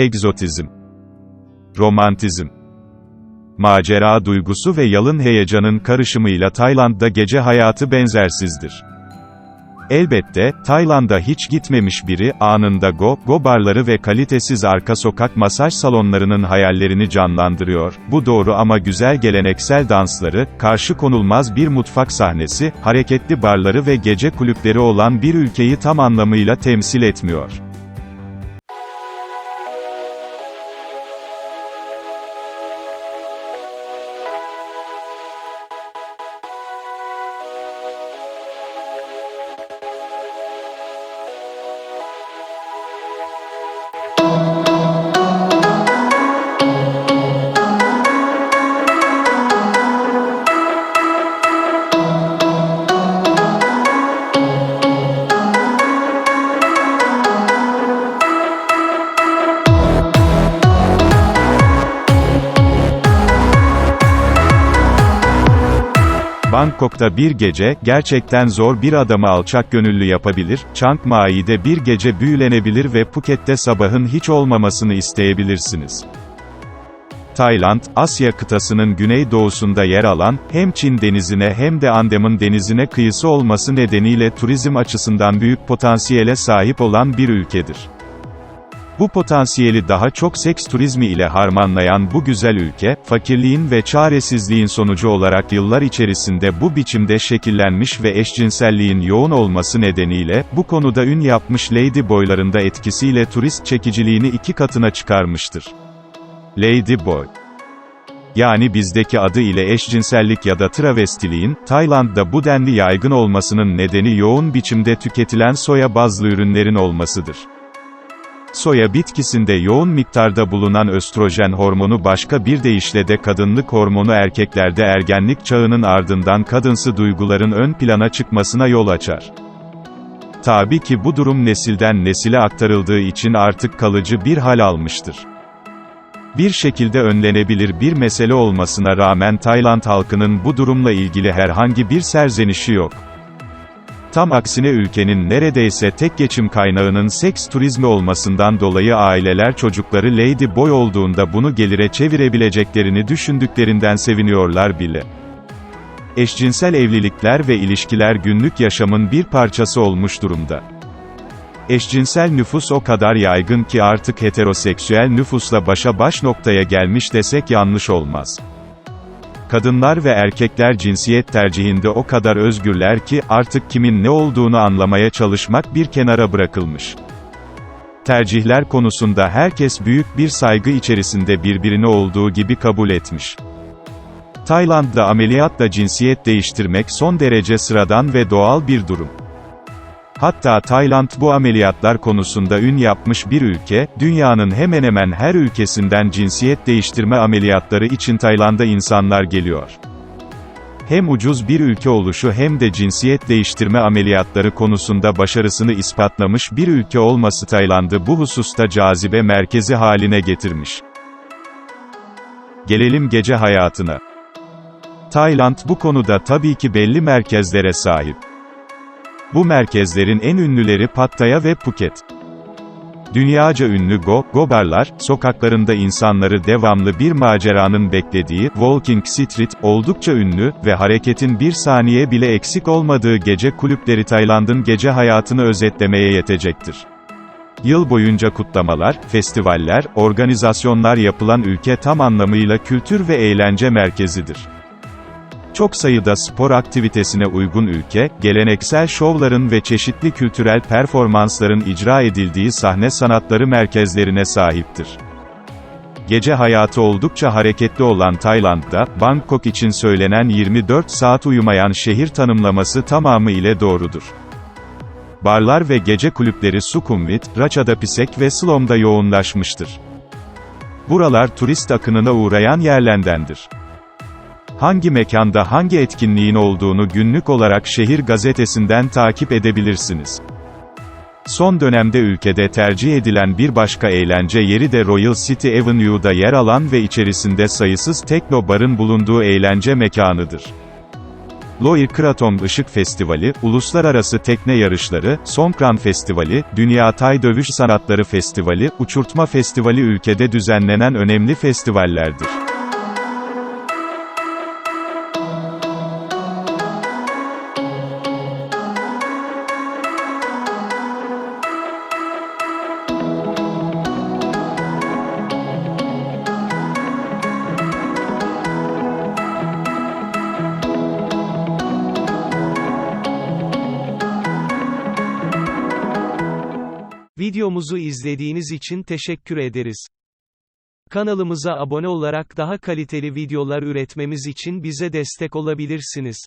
Egzotizm. Romantizm Macera duygusu ve yalın heyecanın karışımıyla Tayland'da gece hayatı benzersizdir. Elbette, Tayland'a hiç gitmemiş biri, anında go, go barları ve kalitesiz arka sokak masaj salonlarının hayallerini canlandırıyor. Bu doğru ama güzel geleneksel dansları, karşı konulmaz bir mutfak sahnesi, hareketli barları ve gece kulüpleri olan bir ülkeyi tam anlamıyla temsil etmiyor. Bangkok'ta bir gece, gerçekten zor bir adamı alçak gönüllü yapabilir, Chiang Mai'de bir gece büyülenebilir ve Phuket'te sabahın hiç olmamasını isteyebilirsiniz. Tayland, Asya kıtasının güneydoğusunda yer alan, hem Çin denizine hem de Andaman denizine kıyısı olması nedeniyle turizm açısından büyük potansiyele sahip olan bir ülkedir. Bu potansiyeli daha çok seks turizmi ile harmanlayan bu güzel ülke, fakirliğin ve çaresizliğin sonucu olarak yıllar içerisinde bu biçimde şekillenmiş ve eşcinselliğin yoğun olması nedeniyle, bu konuda ün yapmış Lady Boy'larında etkisiyle turist çekiciliğini iki katına çıkarmıştır. Lady Boy yani bizdeki adı ile eşcinsellik ya da travestiliğin, Tayland'da bu denli yaygın olmasının nedeni yoğun biçimde tüketilen soya bazlı ürünlerin olmasıdır. Soya bitkisinde yoğun miktarda bulunan östrojen hormonu başka bir deyişle de kadınlık hormonu erkeklerde ergenlik çağının ardından kadınsı duyguların ön plana çıkmasına yol açar. Tabii ki bu durum nesilden nesile aktarıldığı için artık kalıcı bir hal almıştır. Bir şekilde önlenebilir bir mesele olmasına rağmen Tayland halkının bu durumla ilgili herhangi bir serzenişi yok. Tam aksine ülkenin neredeyse tek geçim kaynağının seks turizmi olmasından dolayı aileler çocukları Lady Boy olduğunda bunu gelire çevirebileceklerini düşündüklerinden seviniyorlar bile. Eşcinsel evlilikler ve ilişkiler günlük yaşamın bir parçası olmuş durumda. Eşcinsel nüfus o kadar yaygın ki artık heteroseksüel nüfusla başa baş noktaya gelmiş desek yanlış olmaz. Kadınlar ve erkekler cinsiyet tercihinde o kadar özgürler ki, artık kimin ne olduğunu anlamaya çalışmak bir kenara bırakılmış. Tercihler konusunda herkes büyük bir saygı içerisinde birbirini olduğu gibi kabul etmiş. Tayland'da ameliyatla cinsiyet değiştirmek son derece sıradan ve doğal bir durum. Hatta Tayland bu ameliyatlar konusunda ün yapmış bir ülke, dünyanın hemen hemen her ülkesinden cinsiyet değiştirme ameliyatları için Tayland'a insanlar geliyor. Hem ucuz bir ülke oluşu hem de cinsiyet değiştirme ameliyatları konusunda başarısını ispatlamış bir ülke olması Tayland'ı bu hususta cazibe merkezi haline getirmiş. Gelelim gece hayatına. Tayland bu konuda tabii ki belli merkezlere sahip. Bu merkezlerin en ünlüleri Pattaya ve Phuket. Dünyaca ünlü Go, Gobarlar, sokaklarında insanları devamlı bir maceranın beklediği, Walking Street, oldukça ünlü ve hareketin bir saniye bile eksik olmadığı gece kulüpleri Tayland'ın gece hayatını özetlemeye yetecektir. Yıl boyunca kutlamalar, festivaller, organizasyonlar yapılan ülke tam anlamıyla kültür ve eğlence merkezidir. Çok sayıda spor aktivitesine uygun ülke, geleneksel şovların ve çeşitli kültürel performansların icra edildiği sahne sanatları merkezlerine sahiptir. Gece hayatı oldukça hareketli olan Tayland'da, Bangkok için söylenen 24 saat uyumayan şehir tanımlaması tamamı ile doğrudur. Barlar ve gece kulüpleri Sukhumvit, Ratchadapisek ve Slom'da yoğunlaşmıştır. Buralar turist akınına uğrayan yerlerdendir. Hangi mekanda hangi etkinliğin olduğunu günlük olarak şehir gazetesinden takip edebilirsiniz. Son dönemde ülkede tercih edilen bir başka eğlence yeri de Royal City Avenue'da yer alan ve içerisinde sayısız tekno barın bulunduğu eğlence mekanıdır. Loir Kratom Işık Festivali, Uluslararası Tekne Yarışları, Songkran Festivali, Dünya Tay Dövüş Sanatları Festivali, Uçurtma Festivali ülkede düzenlenen önemli festivallerdir. Videomuzu izlediğiniz için teşekkür ederiz. Kanalımıza abone olarak daha kaliteli videolar üretmemiz için bize destek olabilirsiniz.